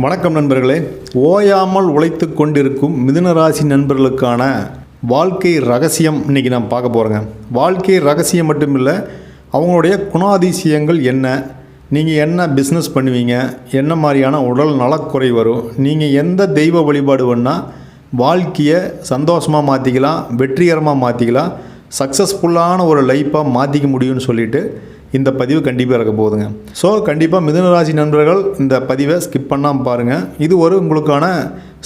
வணக்கம் நண்பர்களே. ஓயாமல் உழைத்து கொண்டிருக்கும் மிதுனராசி நண்பர்களுக்கான வாழ்க்கை ரகசியம் இன்றைக்கி நான் பார்க்க போகிறேங்க வாழ்க்கை ரகசியம் மட்டும் இல்லை அவங்களுடைய குணாதிசயங்கள் என்ன நீங்கள் என்ன பிஸ்னஸ் பண்ணுவீங்க என்ன மாதிரியான உடல் நலக்குறை வரும் நீங்கள் எந்த தெய்வ வழிபாடு பண்ணால் வாழ்க்கையை சந்தோஷமாக மாற்றிக்கலாம் வெற்றிகரமாக மாற்றிக்கலாம் சக்ஸஸ்ஃபுல்லான ஒரு லைஃப்பாக மாற்றிக்க முடியும்னு சொல்லிட்டு இந்த பதிவு கண்டிப்பாக இருக்க போகுதுங்க. ஸோ கண்டிப்பாக மிதுனராசி நண்பர்கள் இந்த பதிவை ஸ்கிப் பண்ணாமல் பாருங்கள் இது ஒரு உங்களுக்கான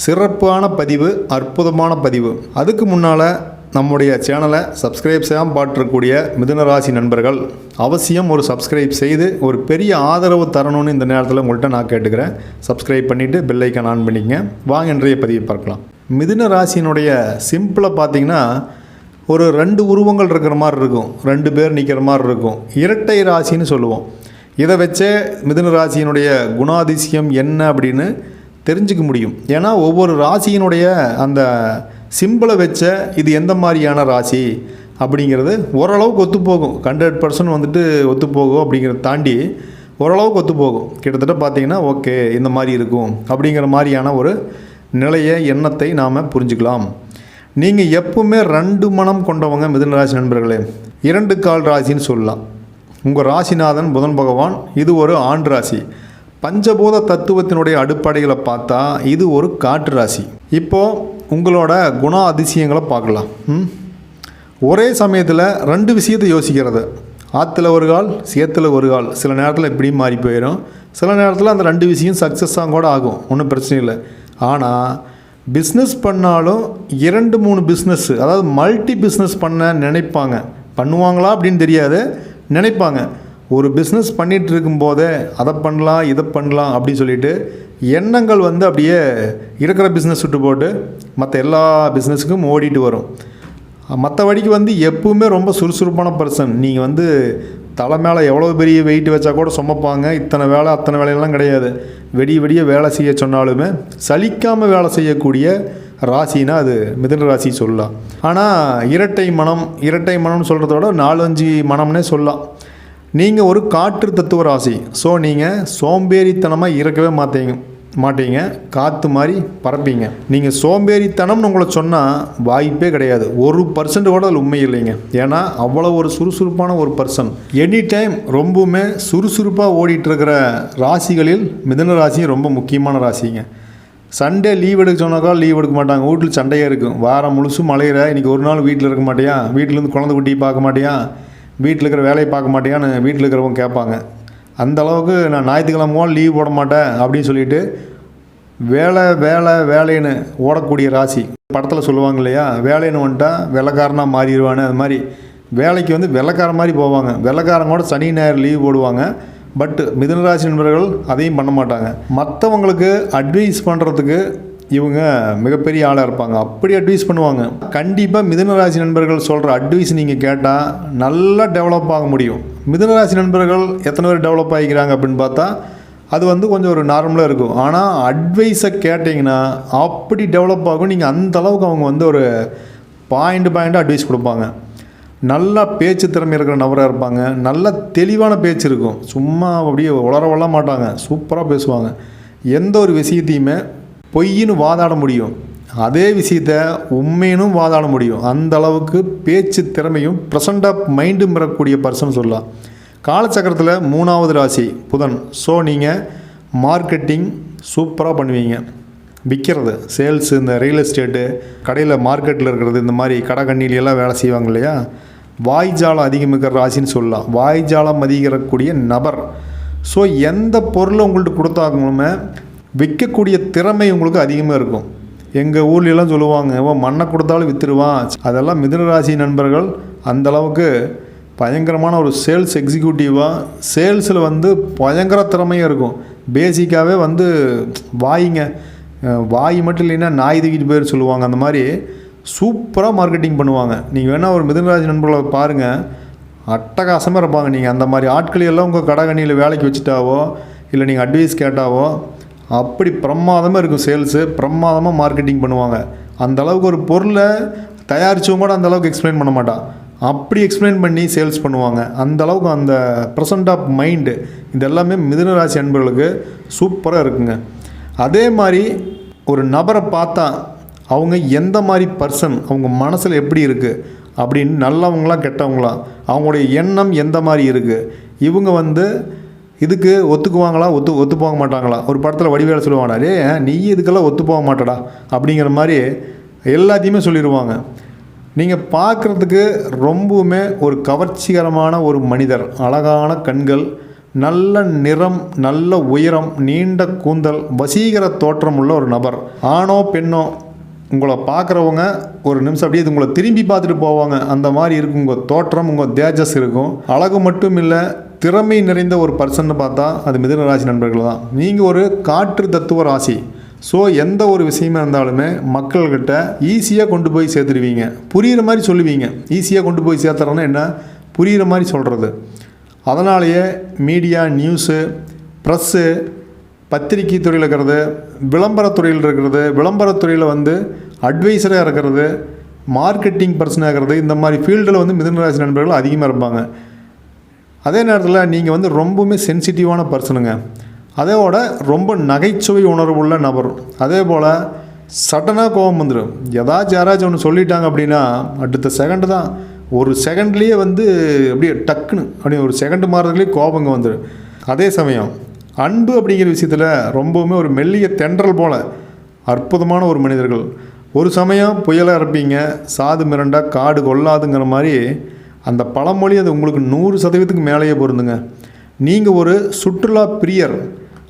சிறப்பான பதிவு அற்புதமான பதிவு. அதுக்கு முன்னால் நம்முடைய சேனலை சப்ஸ்கிரைப் செய்யாமல் பாட்டிருக்கக்கூடிய மிதுனராசி நண்பர்கள் அவசியம் ஒரு சப்ஸ்கிரைப் செய்து ஒரு பெரிய ஆதரவு தரணும்னு இந்த நேரத்தில் உங்கள்கிட்ட நான் கேட்டுக்கிறேன். சப்ஸ்கிரைப் பண்ணிவிட்டு பெல்லைக்கன் ஆன் பண்ணிக்கங்க. வாங்க இன்றைய பதிவை பார்க்கலாம். மிதுன ராசியினுடைய சிம்பிளாக பார்த்தீங்கன்னா ஒரு ரெண்டு உருவங்கள் இருக்கிற மாதிரி இருக்கும். ரெண்டு பேர் நிற்கிற மாதிரி இருக்கும். இரட்டை ராசின்னு சொல்லுவோம். இதை வச்சே மிதுன ராசியினுடைய குணாதிசயம் என்ன அப்படின்னு தெரிஞ்சுக்க முடியும். ஏன்னா ஒவ்வொரு ராசியினுடைய அந்த சிம்பிளை வச்ச இது எந்த மாதிரியான ராசி அப்படிங்கிறது ஓரளவுக்கு ஒத்துப்போகும். ஹண்ட்ரட் பர்சன்ட் வந்துட்டு ஒத்துப்போகும் அப்படிங்கிறத தாண்டி ஓரளவுக்கு ஒத்துப்போகும். கிட்டத்தட்ட பார்த்தீங்கன்னா ஓகே இந்த மாதிரி இருக்கும் அப்படிங்கிற மாதிரியான ஒரு நிலையை எண்ணத்தை நாம் புரிஞ்சுக்கலாம். நீங்கள் எப்பவுமே ரெண்டு மனம் கொண்டவங்க மிதுன ராசி நண்பர்களே. இரண்டு கால் ராசின்னு சொல்லலாம். உங்கள் ராசிநாதன் புதன் பகவான் இது ஒரு ஆண் ராசி. பஞ்சபூத தத்துவத்தினுடைய அடிப்படைகளை பார்த்தா இது ஒரு காற்று ராசி. இப்போது உங்களோட குண அதிசயங்களை பார்க்கலாம். ம்? ஒரே சமயத்தில் ரெண்டு விஷயத்தை யோசிக்கிறது. ஆற்றுல ஒரு கால் சேத்துல ஒரு கால். சில நேரத்தில் இப்படி மாறி போயிடும் சில நேரத்தில் அந்த ரெண்டு விஷயம் சக்ஸஸாக கூட ஆகும். ஒன்றும் பிரச்சனை இல்லை. ஆனால் பிஸ்னஸ் பண்ணாலும் இரண்டு மூணு பிஸ்னஸ்ஸு அதாவது மல்டி பிஸ்னஸ் பண்ண நினைப்பாங்க. பண்ணுவாங்களா அப்படின்னு தெரியாது நினைப்பாங்க. ஒரு பிஸ்னஸ் பண்ணிகிட்டு இருக்கும்போதே அதை பண்ணலாம் இதை பண்ணலாம் அப்படின்னு சொல்லிட்டு எண்ணங்கள் வந்து அப்படியே இருக்கிற பிஸ்னஸ் விட்டு போட்டு மற்ற எல்லா பிஸ்னஸுக்கும் ஓடிட்டு வரும். மற்றபடிக்கு வந்து எப்பவுமே ரொம்ப சுறுசுறுப்பான பர்சன் நீங்கள் வந்து தலை மேலே எவ்வளோ பெரிய வெயிட் வச்சா கூட சுமப்பாங்க. இத்தனை வேலை அத்தனை வேலையெல்லாம் கிடையாது. வெடிய வெடிய வேலை செய்ய சொன்னாலுமே சலிக்காமல் வேலை செய்யக்கூடிய ராசினா அது மிதன ராசி சொல்லலாம். ஆனால் இரட்டை மனம் இரட்டை மனம்னு சொல்கிறத விட நாலஞ்சு மனம்னே சொல்லலாம். நீங்கள் ஒரு காற்று தத்துவ ராசி. ஸோ நீங்கள் சோம்பேறித்தனமாக இருக்கவே மாட்டீங்க. மாட்டீங்க காற்று மாதிரி பறப்பீங்க நீங்கள் சோம்பேறித்தனம்னு உங்களை சொன்னால் வாய்ப்பே கிடையாது. ஒரு பர்சன்ட் கூட அதில் உண்மை இல்லைங்க. ஏன்னா அவ்வளோ ஒரு சுறுசுறுப்பான ஒரு பர்சன் எனி டைம் ரொம்பவுமே சுறுசுறுப்பாக ஓடிட்டு இருக்கிற ராசிகளில் மிதன ராசி ரொம்ப முக்கியமான ராசிங்க. சண்டே லீவ் எடுக்க சொன்னாக்கா லீவ் எடுக்க மாட்டாங்க. வீட்டில் சண்டையாக இருக்கும். வாரம் முழுசும் மழையிற இன்றைக்கி ஒரு நாள் வீட்டில் இருக்க மாட்டியா? வீட்டிலேருந்து குழந்தை குட்டியை பார்க்க மாட்டியா? வீட்டில் இருக்கிற வேலையை பார்க்க மாட்டியான்னு வீட்டில் இருக்கிறவங்க கேட்பாங்க. அந்த அளவுக்கு நான் ஞாயிற்றுக்கிழமை லீவ் போட மாட்டேன் அப்படின்னு சொல்லிட்டு வேலை வேலை வேலைன்னு ஓடக்கூடிய ராசி. படத்தில் சொல்லுவாங்க இல்லையா? வேலைன்னு வந்துட்டா வெள்ளக்காரனாக மாறிடுவானு. அது மாதிரி வேலைக்கு வந்து வெள்ளக்கார மாதிரி போவாங்க. வெள்ளக்காரன் கூட சனி ஞாயிறு லீவ் போடுவாங்க. பட் மிதனராசி நண்பர்கள் அதையும் பண்ண மாட்டாங்க. மற்றவங்களுக்கு அட்வைஸ் பண்ணுறதுக்கு இவங்க மிகப்பெரிய ஆளாக இருப்பாங்க. அப்படி அட்வைஸ் பண்ணுவாங்க. கண்டிப்பாக மிதனராசி நண்பர்கள் சொல்கிற அட்வைஸ் நீங்கள் கேட்டால் நல்லா டெவலப் ஆக முடியும். மிதனராசி நண்பர்கள் எத்தனை பேர் டெவலப் ஆகிக்கிறாங்க அப்படின்னு பார்த்தா அது வந்து கொஞ்சம் ஒரு நார்மலாக இருக்கும். ஆனால் அட்வைஸை கேட்டிங்கன்னா அப்படி டெவலப் ஆகும். நீங்கள் அந்த அளவுக்கு அவங்க வந்து ஒரு பாயிண்ட் பாயிண்ட்டாக அட்வைஸ் கொடுப்பாங்க. நல்லா பேச்சு திறமை இருக்கிற நபராக இருப்பாங்க. நல்ல தெளிவான பேச்சு இருக்கும். சும்மா அப்படியே உளர வளர மாட்டாங்க. சூப்பராக பேசுவாங்க. எந்த ஒரு விஷயத்தையுமே பொய்ன்னு வாதாட முடியும். அதே விஷயத்த உண்மையினும் வாதாட முடியும். அந்த அளவுக்கு பேச்சு திறமையும் ப்ரெசண்ட் ஆஃப் மைண்டும் பெறக்கூடிய பர்சன் சொல்லலாம். காலச்சக்கரத்தில் மூணாவது ராசி புதன். ஸோ நீங்கள் மார்க்கெட்டிங் சூப்பராக பண்ணுவீங்க. விற்கிறது சேல்ஸு இந்த ரியல் எஸ்டேட்டு கடையில் மார்க்கெட்டில் இருக்கிறது இந்த மாதிரி கடை கண்ணிலையெல்லாம் வேலை செய்வாங்க இல்லையா? வாய்ஜாலம் அதிகமிக்கிற ராசின்னு சொல்லலாம். வாய்ஜாலம் அதிகரக்கூடிய நபர். ஸோ எந்த பொருளை உங்கள்கிட்ட கொடுத்தாங்களுமே விற்கக்கூடிய திறமை உங்களுக்கு அதிகமாக இருக்கும். எங்கள் ஊர்லெலாம் சொல்லுவாங்க ஓ மண்ணை கொடுத்தாலும் விற்றுருவான் அதெல்லாம் மிதனராசி நண்பர்கள் அந்த அளவுக்கு பயங்கரமான ஒரு சேல்ஸ் எக்ஸிக்யூட்டிவாக சேல்ஸில் வந்து பயங்கர திறமையாக இருக்கும். பேசிக்காகவே வந்து வாயிங்க. வாய் மட்டும் இல்லைன்னா நாய் தூக்கிட்டு போயிரு சொல்லுவாங்க அந்த மாதிரி சூப்பராக மார்க்கெட்டிங் பண்ணுவாங்க. நீங்கள் வேணால் ஒரு மிதனராஜ் நண்பர்களை பாருங்கள் அட்டகாசமாக இருப்பாங்க. நீங்கள் அந்த மாதிரி ஆட்களை எல்லாம் உங்கள் கடைகணியில் வேலைக்கு வச்சுட்டாவோ இல்லை நீங்கள் அட்வைஸ் கேட்டாவோ அப்படி பிரமாதமாக இருக்கும் சேல்ஸு பிரமாதமாக மார்க்கெட்டிங் பண்ணுவாங்க. அந்த அளவுக்கு ஒரு பொருளை தயாரித்தவங்க கூட அந்த அளவுக்கு எக்ஸ்பிளைன் பண்ண மாட்டான். அப்படி எக்ஸ்பிளைன் பண்ணி சேல்ஸ் பண்ணுவாங்க. அந்த அளவுக்கு அந்த ப்ரெசன்ட் ஆஃப் மைண்டு இது எல்லாமே மிதுன அன்பர்களுக்கு சூப்பராக இருக்குங்க. அதே மாதிரி ஒரு நபரை பார்த்தா அவங்க எந்த மாதிரி பர்சன் அவங்க மனசில் எப்படி இருக்குது அப்படின்னு நல்லவங்களா கெட்டவங்களா அவங்களுடைய எண்ணம் எந்த மாதிரி இருக்குது இவங்க வந்து இதுக்கு ஒத்துக்குவாங்களா? ஒத்து ஒத்து போக மாட்டாங்களா ஒரு படத்தில் வடிவேல சொல்லுவாங்கடா டே நீ இதுக்கெல்லாம் ஒத்து போக மாட்டடா அப்படிங்கிற மாதிரி எல்லாத்தையுமே சொல்லிடுவாங்க நீங்கள் பார்க்குறதுக்கு ரொம்பவுமே ஒரு கவர்ச்சிகரமான ஒரு மனிதர் அழகான கண்கள் நல்ல நிறம் நல்ல உயரம் நீண்ட கூந்தல் வசீகர தோற்றம் உள்ள ஒரு நபர். ஆணோ பெண்ணோ உங்களை பார்க்குறவங்க ஒரு நிமிஷம் அப்படியே இது உங்களை திரும்பி பார்த்துட்டு போவாங்க. அந்த மாதிரி இருக்கும் உங்கள் தோற்றம் உங்கள் தேஜஸ் இருக்கும். அழகு மட்டும் இல்லை திறமை நிறைந்த ஒரு பர்சன் பார்த்தா அது மிதுன ராசி நண்பர்கள் தான். நீங்கள் ஒரு காற்று தத்துவ ராசி. ஸோ எந்த ஒரு விஷயமா இருந்தாலுமே மக்கள்கிட்ட ஈஸியாக கொண்டு போய் சேர்த்துருவீங்க. புரிகிற மாதிரி சொல்லுவீங்க. ஈஸியாக கொண்டு போய் சேர்த்துறோன்னா என்ன? புரிகிற மாதிரி சொல்கிறது அதனாலேயே மீடியா நியூஸு ப்ரெஸ்ஸு பத்திரிக்கை துறையில் இருக்கிறது விளம்பரத்துறையில் இருக்கிறது விளம்பரத்துறையில் வந்து அட்வைசராக இருக்கிறது மார்க்கெட்டிங் பர்சனாக இருக்கிறது இந்த மாதிரி ஃபீல்டில் வந்து மிதனராசி நண்பர்கள் அதிகமாக இருப்பாங்க. அதே நேரத்தில் நீங்கள் வந்து ரொம்பவுமே சென்சிட்டிவான பர்சனுங்க அதோட ரொம்ப நகைச்சுவை உணர்வுள்ள நபர். அதே போல் சடனாக கோபம் வந்துடும் ஏதாச்சும் யாராச்சும் ஒன்று சொல்லிட்டாங்க அப்படின்னா அடுத்த செகண்டு தான். ஒரு செகண்ட்லேயே வந்து அப்படியே டக்குன்னு அப்படியே ஒரு செகண்டு மாறுறதுலேயே கோபங்க வந்துடும் அதே சமயம் அன்பு அப்படிங்கிற விஷயத்தில் ரொம்பவுமே ஒரு மெல்லிய தென்றல் போல் அற்புதமான ஒரு மனிதர்கள். ஒரு சமயம் புயலாக இருப்பீங்க சாது மிரண்டா காடு கொள்ளாதுங்கிற மாதிரி அந்த பழமொழி அது உங்களுக்கு நூறு சதவீதத்துக்கு மேலேயே பொருந்துங்க. நீங்கள் ஒரு சுற்றுலா பிரியர்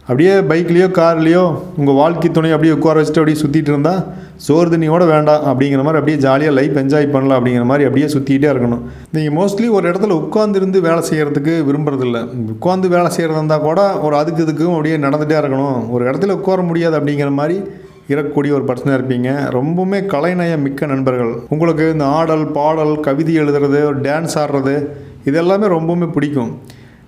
அப்படியே பைக்லேயோ கார்லேயோ உங்கள் வாழ்க்கை துணை அப்படியே உட்கார வச்சுட்டு அப்படியே சுற்றிட்டு இருந்தால் சோறு தண்ணியோட வேண்டாம் அப்படிங்கிற மாதிரி அப்படியே ஜாலியாக லைஃப் என்ஜாய் பண்ணலாம் அப்படிங்கிற மாதிரி அப்படியே சுற்றிக்கிட்டே இருக்கணும். நீங்கள் மோஸ்ட்லி ஒரு இடத்துல உட்காந்துருந்து வேலை செய்கிறதுக்கு விரும்புறதில்ல. உட்காந்து வேலை செய்கிறதா இருந்தால் கூட ஒரு அதுக்கு இதுக்கும் அப்படியே நடந்துகிட்டே இருக்கணும். ஒரு இடத்துல உட்கார முடியாது அப்படிங்கிற மாதிரி இறக்கக்கூடிய ஒரு பர்சனாக இருப்பீங்க. ரொம்பவுமே கலைநயம் மிக்க நண்பர்கள். உங்களுக்கு இந்த ஆடல் பாடல் கவிதை எழுதுறது ஒரு டான்ஸ் ஆடுறது இதெல்லாமே ரொம்பவுமே பிடிக்கும்.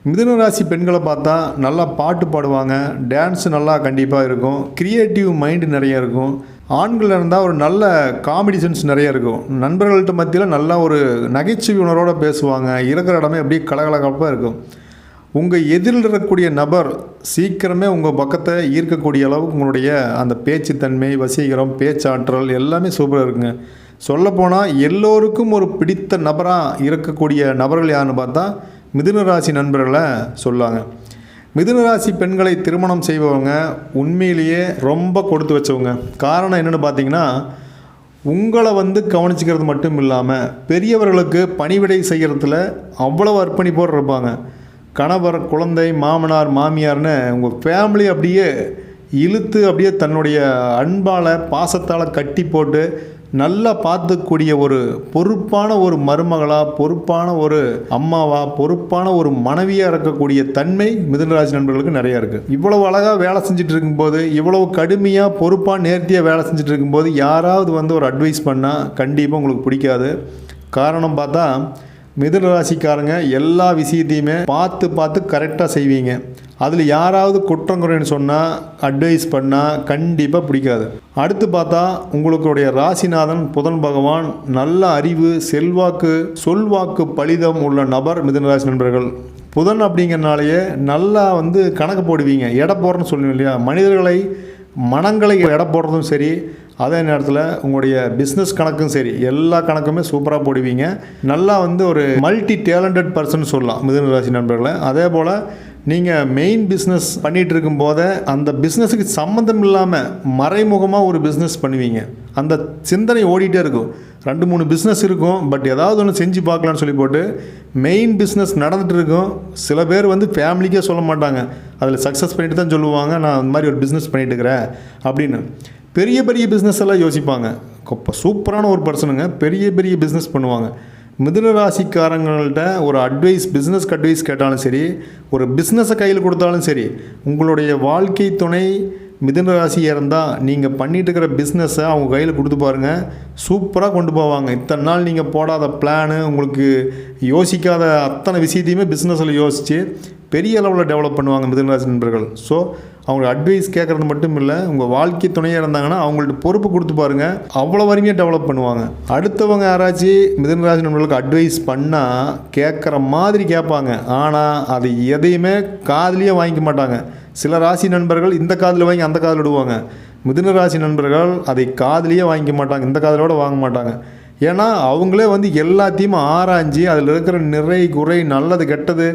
மிதுன ராசி பெண்களை பார்த்தா நல்லா பாட்டு பாடுவாங்க. டான்ஸ் நல்லா கண்டிப்பாக இருக்கும். கிரியேட்டிவ் மைண்டு நிறைய இருக்கும். ஆண்கள் இருந்தால் ஒரு நல்ல காமெடி சென்ஸ் நிறைய இருக்கும். நண்பர்கள்ட்ட மத்தியில் நல்லா ஒரு நகைச்சுவை உணரோடு பேசுவாங்க. இருக்கிற இடமே அப்படியே கலகலகப்பாக இருக்கும். உங்கள் எதிரில் இருக்கக்கூடிய நபர் சீக்கிரமே உங்கள் பக்கத்தை ஈர்க்கக்கூடிய அளவுக்கு உங்களுடைய அந்த பேச்சுத்தன்மை வசீகரம் பேச்சாற்றல் எல்லாமே சூப்பராக இருக்குங்க. சொல்லப்போனால் எல்லோருக்கும் ஒரு பிடித்த நபராக இருக்கக்கூடிய நபர்கள் யாருன்னு பார்த்தா மிதுன ராசி நண்பர்களை சொல்லாங்க. மிதுன ராசி பெண்களை திருமணம் செய்பவங்க உண்மையிலேயே ரொம்ப கொடுத்து வச்சவங்க. காரணம் என்னென்னு பார்த்தீங்கன்னா உங்களை வந்து கவனிச்சிக்கிறது மட்டும் இல்லாமல் பெரியவர்களுக்கு பணிவிடை செய்கிறதுல அவ்வளவு அர்ப்பணிப்போடு இருப்பாங்க. கணவர் குழந்தை மாமனார் மாமியார்னு உங்கள் ஃபேமிலி அப்படியே இழுத்து அப்படியே தன்னுடைய அன்பால் பாசத்தால் கட்டி போட்டு நல்லா பார்த்துக்கூடிய ஒரு பொறுப்பான ஒரு மருமகளாக பொறுப்பான ஒரு அம்மாவா பொறுப்பான ஒரு மனைவியாக இருக்கக்கூடிய தன்மை மிதுனராசி நண்பர்களுக்கு நிறையா இருக்குது இவ்வளவு அழகாக வேலை செஞ்சுட்டு இருக்கும்போது இவ்வளவு கடுமையாக பொறுப்பாக நேர்த்தியாக வேலை செஞ்சுட்டு இருக்கும்போது யாராவது வந்து ஒரு அட்வைஸ் பண்ணால் கண்டிப்பாக உங்களுக்கு பிடிக்காது. காரணம் பார்த்தா மிதுன ராசிக்காரங்க எல்லா விஷயத்தையுமே பார்த்து பார்த்து கரெக்டாக செய்வீங்க. அதில் யாராவது குற்றம் குறைன்னு சொன்னால் அட்வைஸ் பண்ணால் கண்டிப்பாக பிடிக்காது. அடுத்து பார்த்தா உங்களுடைய ராசிநாதன் புதன் பகவான் நல்ல அறிவு செல்வாக்கு சொல்வாக்கு பலிதம் உள்ள நபர் மிதுனராசி நண்பர்கள். புதன் அப்படிங்கிறனாலேயே நல்லா வந்து கணக்கு போடுவீங்க. எடை போடுறேன்னு சொல்லுவீங்க இல்லையா? மனிதர்களை மனங்களை எடை போடுறதும் சரி அதே நேரத்தில் உங்களுடைய பிஸ்னஸ் கணக்கும் சரி எல்லா கணக்குமே சூப்பராக போடுவீங்க. நல்லா வந்து ஒரு மல்டி டேலண்டட் பர்சன் சொல்லலாம் மிதுன ராசி நண்பர்களை. அதே போல் நீங்கள் மெயின் பிஸ்னஸ் பண்ணிகிட்டு இருக்கும்போதே அந்த பிஸ்னஸுக்கு சம்மந்தம் இல்லாமல் மறைமுகமாக ஒரு பிஸ்னஸ் பண்ணுவீங்க. அந்த சிந்தனை ஓடிட்டே இருக்கும். ரெண்டு மூணு பிஸ்னஸ் இருக்கும் பட் ஏதாவது ஒன்று செஞ்சு பார்க்கலான்னு சொல்லி போட்டு மெயின் பிஸ்னஸ் நடந்துகிட்டு இருக்கும். சில பேர் வந்து ஃபேமிலிக்கே சொல்ல மாட்டாங்க. அதில் சக்ஸஸ் பண்ணிட்டு தான் சொல்லுவாங்க. நான் அந்த மாதிரி ஒரு பிஸ்னஸ் பண்ணிட்டு இருக்கிறேன் அப்படின்னு. பெரிய பெரிய பிஸ்னஸ் எல்லாம் யோசிப்பாங்க. இப்போ சூப்பரான ஒரு பர்சனுங்க பெரிய பெரிய பிஸ்னஸ் பண்ணுவாங்க. மிதுன ராசிக்காரங்கள்ட்ட ஒரு அட்வைஸ் பிஸ்னஸ்க்கு அட்வைஸ் கேட்டாலும் சரி ஒரு பிஸ்னஸை கையில் கொடுத்தாலும் சரி உங்களுடைய வாழ்க்கை துணை மிதுன ராசியாக இருந்தால் நீங்கள் பண்ணிகிட்டு இருக்கிற பிஸ்னஸை அவங்க கையில் கொடுத்து பாருங்கள் சூப்பராக கொண்டு போவாங்க. இத்தனை நாள் நீங்கள் போடாத பிளானு உங்களுக்கு யோசிக்காத அத்தனை விஷயத்தையுமே பிஸ்னஸில் யோசித்து பெரிய அளவில் டெவலப் பண்ணுவாங்க மிதுனராசி நண்பர்கள். ஸோ அவங்க அட்வைஸ் கேட்குறது மட்டும் இல்லை உங்கள் வாழ்க்கை துணையாக இருந்தாங்கன்னா அவங்கள்ட்ட பொறுப்பு கொடுத்து பாருங்கள் அவ்வளோ வரைக்கும் டெவலப் பண்ணுவாங்க. அடுத்தவங்க யாராச்சும் மிதுனராசி நண்பர்களுக்கு அட்வைஸ் பண்ணால் கேட்குற மாதிரி கேட்பாங்க ஆனால் அது எதையுமே காதுலேயே வாங்கிக்க மாட்டாங்க. சில ராசி நண்பர்கள் இந்த காதில் வாங்கி அந்த காதில் விடுவாங்க மிதுன ராசி நண்பர்கள் அதை காதலியே வாங்கிக்க மாட்டாங்க. இந்த காதலோடு வாங்க மாட்டாங்க. ஏன்னா அவங்களே வந்து எல்லாத்தையும் ஆராய்ஞ்சு அதில் இருக்கிற நிறை குறை நல்லது கெட்டது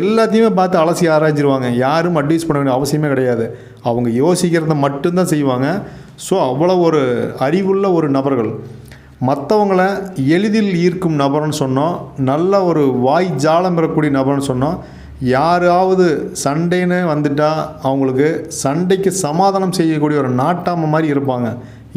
எல்லாத்தையுமே பார்த்து அலசி ஆராய்ஞ்சிருவாங்க. யாரும் அட்வைஸ் பண்ண வேண்டிய அவசியமே கிடையாது. அவங்க யோசிக்கிறத மட்டும்தான் செய்வாங்க. ஸோ அவ்வளோ ஒரு அறிவுள்ள ஒரு நபர்கள். மற்றவங்களை எளிதில் ஈர்க்கும் நபர்னு சொன்னோம். நல்ல ஒரு வாய் ஜாலம் பெறக்கூடிய நபர்னு சொன்னோம். யாராவது சண்டைன்னு வந்துட்டால் அவங்களுக்கு சண்டைக்கு சமாதானம் செய்யக்கூடிய ஒரு நாட்டாம மாதிரி இருப்பாங்க.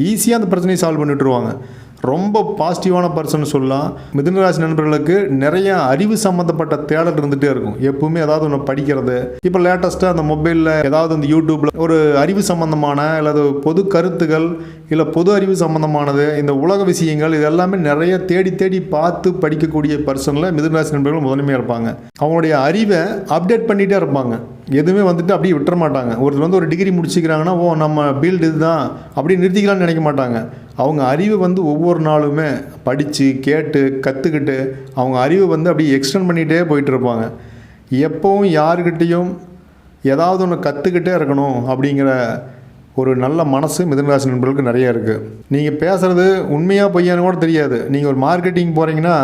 ஈஸியாக அந்த பிரச்சனையை சால்வ் பண்ணிட்டுருவாங்க ரொம்ப பாசிட்டிவான பர்சன் சொல்லலாம். மிதுனராசி நண்பர்களுக்கு நிறைய அறிவு சம்மந்தப்பட்ட தேடல் இருந்துகிட்டே இருக்கும். எப்பவுமே ஏதாவது ஒன்று படிக்கிறது. இப்போ லேட்டஸ்ட்டாக அந்த மொபைலில் ஏதாவது அந்த யூடியூப்பில் ஒரு அறிவு சம்மந்தமான அல்லது பொது கருத்துகள் இல்லை பொது அறிவு சம்மந்தமானது இந்த உலக விஷயங்கள் இது எல்லாமே நிறைய தேடி தேடி பார்த்து படிக்கக்கூடிய பர்சனில் மிதுனராசி நண்பர்கள் முதன்மையாக இருப்பாங்க. அவங்களுடைய அறிவை அப்டேட் பண்ணிகிட்டே இருப்பாங்க. எதுவுமே வந்துட்டு அப்படியே விட்டுற மாட்டாங்க. ஒருத்தர் வந்து ஒரு டிகிரி முடிச்சுக்கிறாங்கன்னா ஓ நம்ம பீல்டு இதுதான் அப்படி நிறுத்திக்கலாம்னு நினைக்க மாட்டாங்க. அவங்க அறிவை வந்து ஒவ்வொரு நாளுமே படித்து கேட்டு கற்றுக்கிட்டு அவங்க அறிவை வந்து அப்படியே எக்ஸ்டெண்ட் பண்ணிகிட்டே போயிட்டு இருப்பாங்க. எப்போவும் யாருக்கிட்டேயும் ஏதாவது ஒன்று கற்றுக்கிட்டே இருக்கணும் அப்படிங்கிற ஒரு நல்ல மனசு மிதனராசி நண்பர்களுக்கு நிறைய இருக்குது நீங்கள் பேசுகிறது உண்மையாக பொய்யான்னு கூட தெரியாது. நீங்கள் ஒரு மார்க்கெட்டிங் போகிறீங்கன்னா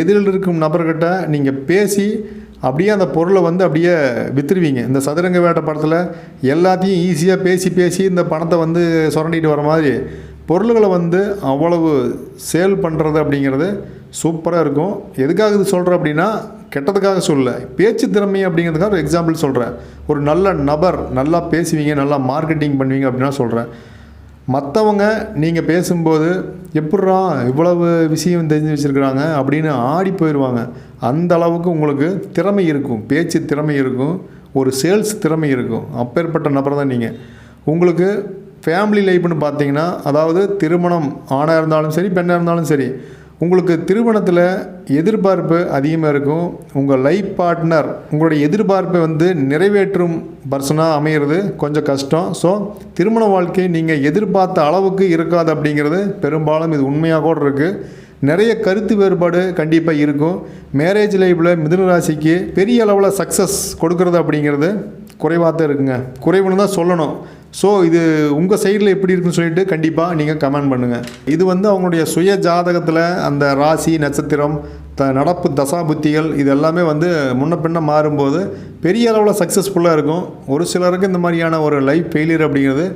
எதிரில் இருக்கும் நபர்கிட்ட நீங்கள் பேசி அப்படியே அந்த பொருளை வந்து அப்படியே விற்றுருவீங்க இந்த சதுரங்க வேட்டை படத்தில் எல்லாத்தையும் ஈஸியாக பேசி பேசி இந்த பணத்தை வந்து சுரண்டிட்டு வர மாதிரி பொருள்களை வந்து அவ்வளவு சேல் பண்ணுறது அப்படிங்கிறது சூப்பராக இருக்கும். எதுக்காக இது சொல்கிறேன் அப்படின்னா கெட்டதுக்காக சொல்ல பேச்சு திறமை அப்படிங்கிறதுக்காக ஒரு எக்ஸாம்பிள் சொல்கிறேன் ஒரு நல்ல நபர் நல்லா பேசுவீங்க நல்லா மார்க்கெட்டிங் பண்ணுவீங்க அப்படின்னா சொல்கிறேன் மற்றவங்க நீங்கள் பேசும்போது எப்பட்றா இவ்வளவு விஷயம் தெரிஞ்சு வச்சுருக்குறாங்க? அப்படின்னு ஆடி போயிடுவாங்க அந்த அளவுக்கு உங்களுக்கு திறமை இருக்கும். பேச்சு திறமை இருக்கும். ஒரு சேல்ஸ் திறமை இருக்கும். அப்பேற்பட்ட நபர் தான் நீங்கள் உங்களுக்கு ஃபேமிலி லைஃப்னு பார்த்தீங்கன்னா அதாவது திருமணம் ஆணாக இருந்தாலும் சரி பெண்ணாக இருந்தாலும் சரி உங்களுக்கு திருமணத்தில் எதிர்பார்ப்பு அதிகமாக இருக்கும். உங்கள் லைஃப் பார்ட்னர் உங்களுடைய எதிர்பார்ப்பை வந்து நிறைவேற்றும் பர்சனாக அமைகிறது கொஞ்சம் கஷ்டம். ஸோ திருமண வாழ்க்கை நீங்கள் எதிர்பார்த்த அளவுக்கு இருக்காது அப்படிங்கிறது பெரும்பாலும் இது உண்மையாக கூட இருக்குது நிறைய கருத்து வேறுபாடு கண்டிப்பாக இருக்கும். மேரேஜ் லைஃப்பில் மிதுன ராசிக்கு பெரிய அளவில் சக்ஸஸ் கொடுக்கறது அப்படிங்கிறது குறைவாக தான் இருக்குங்க. குறைவுன்னு தான் சொல்லணும். ஸோ இது உங்கள் சைடில் எப்படி இருக்குன்னு சொல்லிட்டு கண்டிப்பாக நீங்கள் கமெண்ட் பண்ணுங்கள் இது வந்து அவங்களுடைய சுய ஜாதகத்தில் அந்த ராசி நட்சத்திரம் த நடப்பு தசாபுத்திகள் இது எல்லாமே வந்து முன்ன பின்ன மாறும்போது பெரிய அளவில் சக்ஸஸ்ஃபுல்லாக இருக்கும். ஒரு சிலருக்கு இந்த மாதிரியான ஒரு லைஃப் ஃபெயிலியர் அப்படிங்கிறது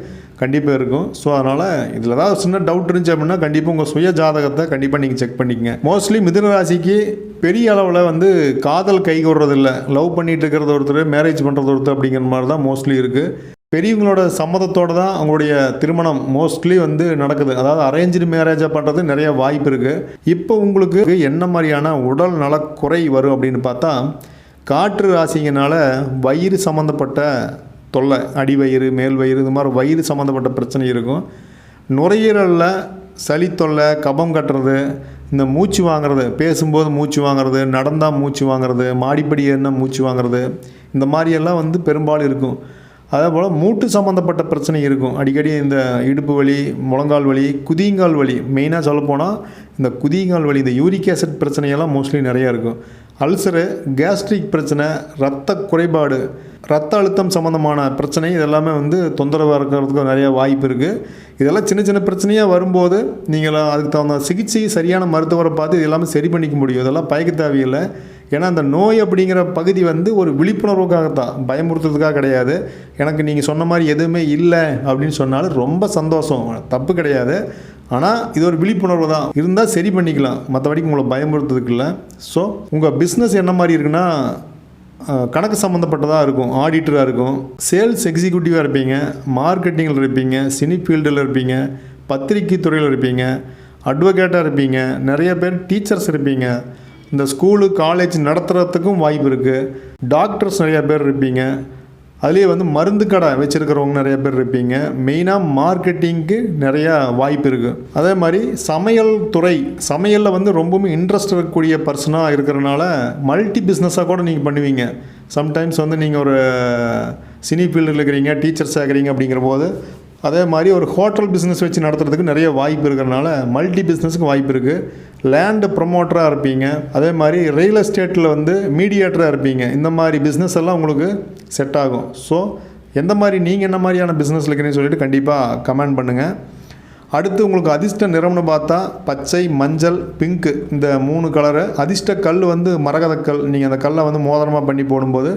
கண்டிப்பாக இருக்கும். ஸோ அதனால் இதில் ஏதாவது சின்ன டவுட் இருந்துச்சு அப்படின்னா கண்டிப்பாக உங்கள் சுய ஜாதகத்தை கண்டிப்பாக நீங்கள் செக் பண்ணிக்கங்க. மோஸ்ட்லி மிதுன ராசிக்கு பெரிய அளவில் வந்து காதல் கை லவ் பண்ணிகிட்டு இருக்கிறது ஒருத்தர் மேரேஜ் பண்ணுறது ஒருத்தர் அப்படிங்கிற மாதிரி தான் மோஸ்ட்லி இருக்குது பெரியவங்களோட சம்மதத்தோடு தான் அவங்களுடைய திருமணம் மோஸ்ட்லி வந்து நடக்குது. அதாவது அரேஞ்சு மேரேஜாக பண்ணுறது நிறைய வாய்ப்பு இருக்குது இப்போ உங்களுக்கு என்ன மாதிரியான உடல் நலக்குறை வரும் அப்படின்னு பார்த்தா காற்று ராசிங்கனால வயிறு சம்மந்தப்பட்ட தொல்லை அடிவயிறு மேல் வயிறு இது மாதிரி வயிறு சம்மந்தப்பட்ட பிரச்சனை இருக்கும். நுரையீரலில் சளி தொல்லை கபம் கட்டுறது இந்த மூச்சு வாங்குறது பேசும்போது மூச்சு வாங்குறது நடந்தால் மூச்சு வாங்குறது மாடிப்படி என்ன மூச்சு வாங்குறது இந்த மாதிரியெல்லாம் வந்து பெரும்பாலும் இருக்கும். அதே போல் மூட்டு சம்மந்தப்பட்ட பிரச்சனை இருக்கும். அடிக்கடி இந்த இடுப்பு வலி முழங்கால் வலி குதிங்கால் வலி. மெயினாக சொல்லப்போனால் இந்த குதிங்கால் வலி இந்த யூரிக் ஆசிட் பிரச்சனையெல்லாம் மோஸ்ட்லி நிறையா இருக்கும். அல்சரு கேஸ்ட்ரிக் பிரச்சனை ரத்த குறைபாடு ரத்த அழுத்தம் சம்மந்தமான பிரச்சனை இதெல்லாமே வந்து தொந்தரவாக இருக்கிறதுக்கு நிறையா வாய்ப்பு இருக்குது இதெல்லாம் சின்ன சின்ன பிரச்சனையாக வரும்போது நீங்கள் அதுக்கு தகுந்த சிகிச்சை சரியான மருத்துவரை பார்த்து இது எல்லாமே சரி பண்ணிக்க முடியும். இதெல்லாம் பயக்க தேவையில்லை. ஏன்னா அந்த நோய் அப்படிங்கிற பகுதி வந்து ஒரு விழிப்புணர்வுக்காக தான் பயமுறுத்துறதுக்காக கிடையாது. எனக்கு நீங்கள் சொன்ன மாதிரி எதுவுமே இல்லை அப்படின்னு சொன்னாலும் ரொம்ப சந்தோஷம். தப்பு கிடையாது. ஆனால் இது ஒரு விழிப்புணர்வு தான். இருந்தால் சரி பண்ணிக்கலாம். மற்றபடிக்கு உங்களை பயமுறுத்துறதுக்கு இல்லை. ஸோ உங்கள் பிஸ்னஸ் என்ன மாதிரி இருக்குன்னா கணக்கு சம்மந்தப்பட்டதாக இருக்கும். ஆடிட்டராக இருக்கும். சேல்ஸ் எக்ஸிக்யூட்டிவாக இருப்பீங்க. மார்க்கெட்டிங்கில் இருப்பீங்க. சினி ஃபீல்டில் இருப்பீங்க. பத்திரிக்கை துறையில் இருப்பீங்க. அட்வொகேட்டாக இருப்பீங்க. நிறைய பேர் டீச்சர்ஸ் இருப்பீங்க. இந்த ஸ்கூலு காலேஜ் நடத்துகிறதுக்கும் வாய்ப்பு இருக்குது டாக்டர்ஸ் நிறையா பேர் இருப்பீங்க. அதுலேயே வந்து மருந்து கடை வச்சுருக்கிறவங்க நிறைய பேர் இருப்பீங்க. மெயினாக மார்க்கெட்டிங்க்கு நிறையா வாய்ப்பு இருக்குது அதே மாதிரி சமையல் துறை சமையலில் வந்து ரொம்பவும் இன்ட்ரெஸ்ட் இருக்கக்கூடிய பர்சனாக இருக்கிறனால மல்டி பிஸ்னஸாக கூட நீங்கள் பண்ணுவீங்க. சம்டைம்ஸ் வந்து நீங்கள் ஒரு சினி ஃபீல்டில் இருக்கிறீங்க டீச்சர்ஸ் ஆகிறீங்க அப்படிங்கிற போது அதே மாதிரி ஒரு ஹோட்டல் பிஸ்னஸ் வச்சு நடத்துறதுக்கு நிறைய வாய்ப்பு இருக்கிறனால மல்டி பிஸ்னஸுக்கு வாய்ப்பு இருக்குது லேண்டு ப்ரொமோட்டராக இருப்பீங்க. அதே மாதிரி ரியல் எஸ்டேட்டில் வந்து மீடியேட்டராக இருப்பீங்க. இந்த மாதிரி பிஸ்னஸ் எல்லாம் உங்களுக்கு செட் ஆகும். ஸோ எந்த மாதிரி நீங்கள் என்ன மாதிரியான பிஸ்னஸில் இருக்கிறீங்கன்னு சொல்லிட்டு கண்டிப்பாக கமெண்ட் பண்ணுங்கள் அடுத்து உங்களுக்கு அதிர்ஷ்ட நிறம்னு பார்த்தா பச்சை மஞ்சள் பிங்க்கு இந்த மூணு கலரு அதிர்ஷ்ட கல் வந்து மரகத கல் நீங்கள் அந்த கல்லை வந்து மோதிரமாக பண்ணி போடும்போது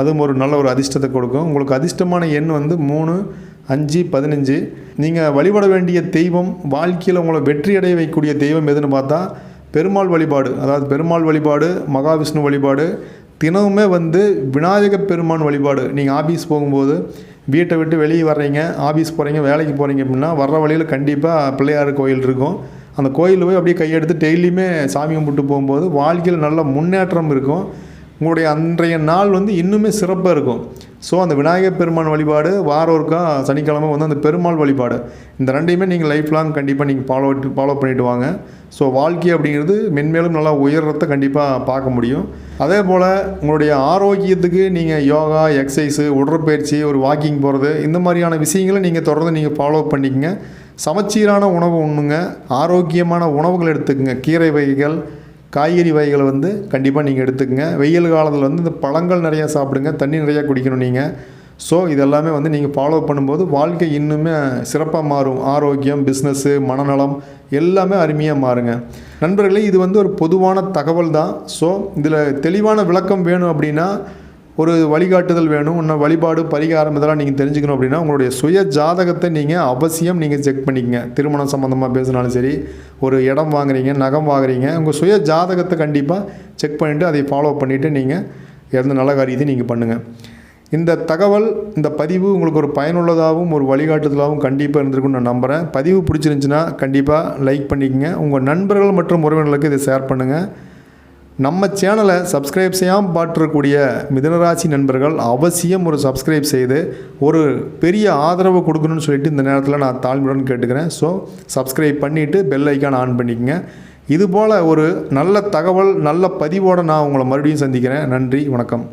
அதுவும் ஒரு நல்ல ஒரு அதிர்ஷ்டத்தை கொடுக்கும். உங்களுக்கு அதிர்ஷ்டமான எண் வந்து மூணு. அஞ்சு பதினஞ்சு. நீங்கள் வழிபட வேண்டிய தெய்வம் வாழ்க்கையில் உங்களை வெற்றி அடைய வைக்கக்கூடிய தெய்வம் எதுன்னு பார்த்தா பெருமாள் வழிபாடு. அதாவது பெருமாள் வழிபாடு மகாவிஷ்ணு வழிபாடு தினமுமே வந்து விநாயக பெருமான் வழிபாடு. நீங்கள் ஆஃபீஸ் போகும்போது வீட்டை விட்டு வெளியே வர்றீங்க ஆஃபீஸ் போகிறீங்க வேலைக்கு போகிறீங்க அப்படின்னா வர்ற வழியில் கண்டிப்பாக பிள்ளையார் கோயில் இருக்கும். அந்த கோயிலில் போய் அப்படியே கையெடுத்து டெய்லியுமே சாமி கும்பிட்டு போகும்போது வாழ்க்கையில் நல்ல முன்னேற்றம் இருக்கும். உங்களுடைய அன்றைய நாள் வந்து இன்னுமே சிறப்பாக இருக்கும். ஸோ அந்த விநாயகர் பெருமான் வழிபாடு வாரம் ஒருக்கா சனிக்கிழமை வந்து அந்த பெருமாள் வழிபாடு. இந்த ரெண்டையுமே நீங்கள் லைஃப் லாங் கண்டிப்பாக நீங்கள் ஃபாலோ ஃபாலோ பண்ணிட்டு வாங்க. ஸோ வாழ்க்கை அப்படிங்கிறது மென்மேலும் நல்லா உயர்றத கண்டிப்பாக பார்க்க முடியும். அதே போல் உங்களுடைய ஆரோக்கியத்துக்கு நீங்கள் யோகா எக்ஸசைஸு உடற்பயிற்சி ஒரு வாக்கிங் போகிறது இந்த மாதிரியான விஷயங்களை நீங்கள் தொடர்ந்து நீங்கள் ஃபாலோ பண்ணிக்கங்க. சமச்சீரான உணவு உண்ணுங்க. ஆரோக்கியமான உணவுகள் எடுத்துக்கங்க. கீரை வகைகள் காய்கறி வகைகளை வந்து கண்டிப்பாக நீங்கள் எடுத்துக்கங்க. வெயில் காலத்தில் வந்து இந்த பழங்கள் நிறையா சாப்பிடுங்க. தண்ணி நிறையா குடிக்கணும் நீங்கள் ஸோ இதெல்லாமே வந்து நீங்கள் ஃபாலோ பண்ணும்போது வாழ்க்கை இன்னுமே சிறப்பாக மாறும். ஆரோக்கியம் பிஸ்னஸ்ஸு மனநலம் எல்லாமே அருமையாக மாறுங்க. நண்பர்களே இது வந்து ஒரு பொதுவான தகவல் தான். ஸோ இதில் தெளிவான விளக்கம் வேணும் அப்படின்னா ஒரு வழிகாட்டுதல் வேணும் இன்னும் வழிபாடு பரிகாரம் இதெல்லாம் நீங்கள் தெரிஞ்சுக்கணும் அப்படின்னா உங்களுடைய சுய ஜாதகத்தை நீங்கள் அவசியம் நீங்கள் செக் பண்ணிக்கங்க. திருமணம் சம்மந்தமாக பேசினாலும் சரி ஒரு இடம் வாங்குறீங்க நகம் வாங்குறீங்க உங்கள் சுய ஜாதகத்தை கண்டிப்பாக செக் பண்ணிவிட்டு அதை ஃபாலோ பண்ணிவிட்டு நீங்கள் எந்த நல்ல காரியத்தையும் நீங்கள் பண்ணுங்கள் இந்த தகவல் இந்த பதிவு உங்களுக்கு ஒரு பயனுள்ளதாகவும் ஒரு வழிகாட்டுதலாகவும் கண்டிப்பாக இருந்திருக்கும்னு நான் நம்புகிறேன் பதிவு பிடிச்சிருந்துச்சின்னா கண்டிப்பாக லைக் பண்ணிக்கங்க. உங்கள் நண்பர்கள் மற்றும் உறவினர்களுக்கு இதை ஷேர் பண்ணுங்கள் நம்ம சேனலை சப்ஸ்கிரைப் செய்யாமல் பாட்டுறக்கூடிய மிதனராசி நண்பர்கள் அவசியம் ஒரு சப்ஸ்கிரைப் செய்து ஒரு பெரிய ஆதரவு கொடுக்கணும்னு சொல்லிட்டு இந்த நேரத்தில் நான் தாழ்மையுடன் கேட்டுக்கிறேன். ஸோ சப்ஸ்கிரைப் பண்ணிவிட்டு பெல் ஐக்கான் ஆன் பண்ணிக்கங்க. இதுபோல் ஒரு நல்ல தகவல் நல்ல பதிவோடு நான் உங்களை மறுபடியும் சந்திக்கிறேன். நன்றி வணக்கம்.